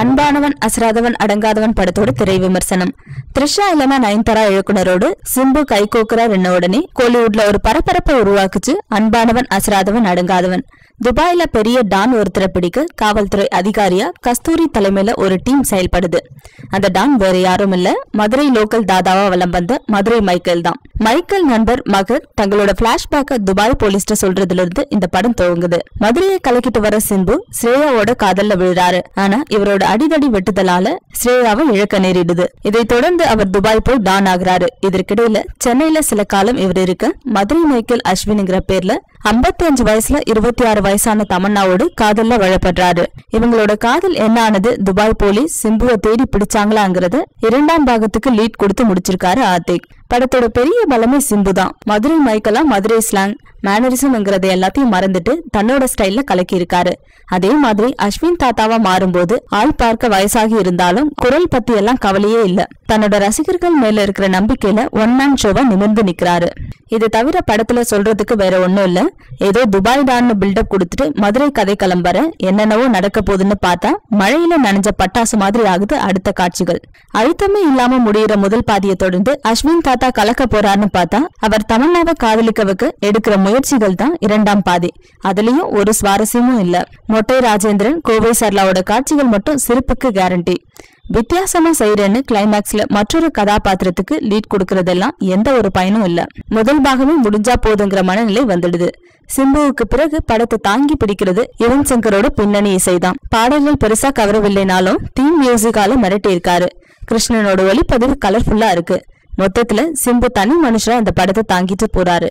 அன்பானவன் அசராதவன் அடங்காதவன் படத்தோட திரை விமர்சனம். த்ரிஷா இல்லனா நயன்தாரா இயக்குனரோடு சிம்பு கைகோக்குறார் என்ன உடனே கோலிவுட்ல ஒரு பரபரப்பை உருவாக்குச்சு அன்பானவன் அசராதவன் அடங்காதவன். துபாயில பெரிய டான் ஒருத்தரை பிடிக்க காவல்துறை அதிகாரியா கஸ்தூரி தலைமையில ஒரு டீம் செயல்படுது. அந்த டான் வேற யாரும் இல்ல மதுரை லோக்கல் தாதாவா வலம் வந்த மதுரை மைக்கேல் தான். மைக்கேல் நண்பர் மகர் தங்களோட பிளாஷ்பேக்க துபாய் போலீஸ்ட சொல்றதுல இருந்து இந்த படம் துவங்குது. மதுரையை கலக்கிட்டு வர சிம்பு ஸ்ரேயாவோட காதல்ல விழுறாரு. ஆனா இவரோட அடிதடி வெட்டுதலால ஸ்ரேயாவை இழக்க நேரிடுது. இதைத் தொடர்ந்து அவர் துபாய் போய் டான் ஆகுறாரு. இதற்கிடையில சென்னையில சில காலம் இவர் இருக்க மதுரை மைக்கேல் அஸ்வின்ங்கிற பேர்ல 55 வயசுல இருபத்தி ஆறு வயசான தமன்னாவோடு காதல்ல வழப்படுறாரு. இவங்களோட காதல் என்ன ஆனது? துபாய் போலீஸ் சிம்புவை தேடி பிடிச்சாங்களாங்கிறத இரண்டாம் பாகத்துக்கு லீட் கொடுத்து முடிச்சிருக்காரு ஆர்த்திக். படத்தோட பெரிய பலமே சிம்பு தான் மதுரை மைக்கலா மதுரை ஸ்லாங். மேனரிசம்ங்கிறது எல்லாத்தையும் மறந்துட்டு தன்னோட ஸ்டைல்ல கலக்கி இருக்காரு அதே மாதிரி அஸ்வின் தாத்தாவா மாறும்போது ஆள் பார்க்க வயசாகி இருந்தாலும் குரல் பத்தி எல்லாம் கவலையே இல்ல. தன்னோட ரசிகர்கள் மேல இருக்கிற நம்பிக்கையில ஒன் மேன் ஷோவா நிமிர்ந்து நிக்கிறாரு. இது தவிர படத்துல சொல்றதுக்கு வேற ஒண்ணும் இல்ல. ஏதோ துபாய் டான்னு பில்டப் கொடுத்துட்டு மதுரை கதை கிளம்பற என்னென்னவோ நடக்க போகுதுன்னு பார்த்தா மழையில நனைஞ்ச பட்டாசு மாதிரி ஆகுது அடுத்த காட்சிகள். அழுத்தமே இல்லாம முடியிற முதல் பாதியை தொடர்ந்து அஸ்வின் தாத்தா கலக்க போறாருன்னு பார்த்தா அவர் தமன்னாவை காதலிக்கவுக்கு எடுக்கிற முயற்சி முயற்சிகள் தான் இரண்டாம் பாதி. அதுலயும் ஒரு சுவாரஸ்யமும் இல்ல. மொட்டை ராஜேந்திரன் கோவை சர்லாவோட காட்சிகள் மட்டும் சிரிப்புக்கு கேரண்டி வித்தியாசமா செய்யறேன்னு கிளைமேக்ஸ்ல மற்றொரு கதாபாத்திரத்துக்கு லீட் கொடுக்கறதெல்லாம் எந்த ஒரு பயனும் இல்ல. முதல் பாகமே முடிஞ்சா போதுங்கிற மனநிலை வந்துடுது. சிம்புவுக்கு பிறகு படத்தை தாங்கி பிடிக்கிறது யுவன் சங்கரோட பின்னணி இசைதான். பாடல்கள் பெருசா கவரவில்லைனாலும் தீம் மியூசிக்கால மிரட்டி இருக்காரு. கிருஷ்ணனோட ஒளிப்பதிவு கலர்ஃபுல்லா இருக்கு. மொத்தத்துல சிம்பு தனி மனுஷரா அந்த படத்தை தாங்கிட்டு போறாரு.